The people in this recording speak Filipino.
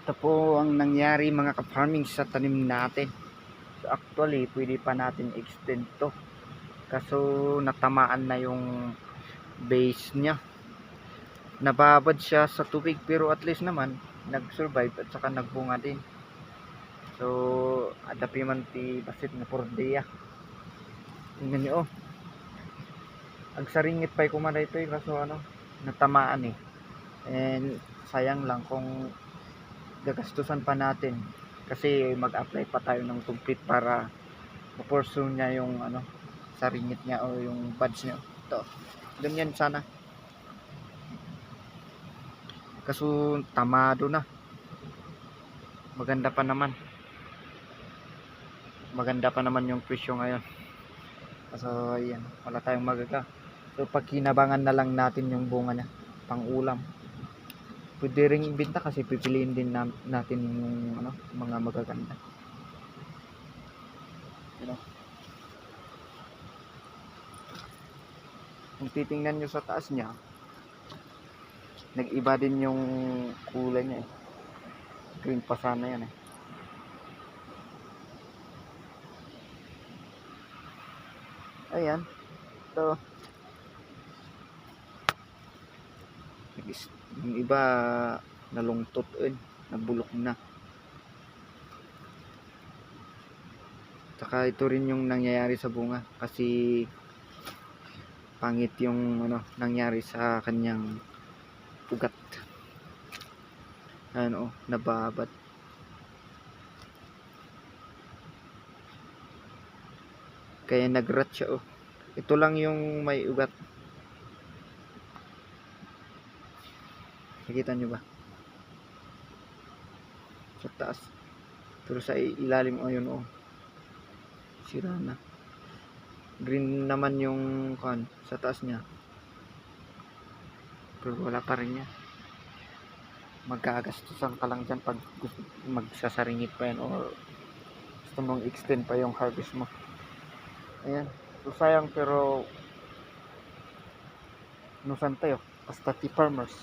Ito po ang nangyari mga ka-farming sa tanim natin. So actually, pwede pa natin extend to. Kaso natamaan na yung base niya. Nababad siya sa tubig pero at least naman nag-survive at saka nagbunga din. So, adapi man ti basit nga pordeya. Tingnan niyo oh. Ang saringit pa kumanda ito eh, kaso ano, natamaan eh. And sayang lang kung gagastusan pa natin kasi mag-apply pa tayo ng complete para ma-pursue niya yung ano saringit niya o yung buds niya. Ito. Ganyan sana. Kaso tamado na. Maganda pa naman. Maganda pa naman yung presyo ngayon. So, ayan. Wala tayong magaga. So, pag kinabangan na lang natin yung bunga niya. Pang ulam. Pwede rin ibenta kasi pipiliin din na, natin yung ano, mga magaganda. You know? Kung titingnan nyo sa taas niya, nag-iba din yung kulay niya eh. Green pa sana yan eh. Ayan. Ito. Yung iba nalungtot eh. Nabulok na. Saka ito rin yung nangyayari sa bunga kasi pangit yung ano nangyari sa kanyang ugat. Ano, nababad. Kaya nagrat siya oh. Ito lang yung may ugat. Nakita nyo ba? Sa taas. Pero sa ilalim oh yun oh. Sira na. Green naman yung kan sa taas niya. Pero wala pa rin niya. Magkagastusan ka lang dyan pag magsasaringit pa yan or gusto mong extend pa yung harvest mo. Ayan. So sayang pero nusan tayo. Basta tea farmers.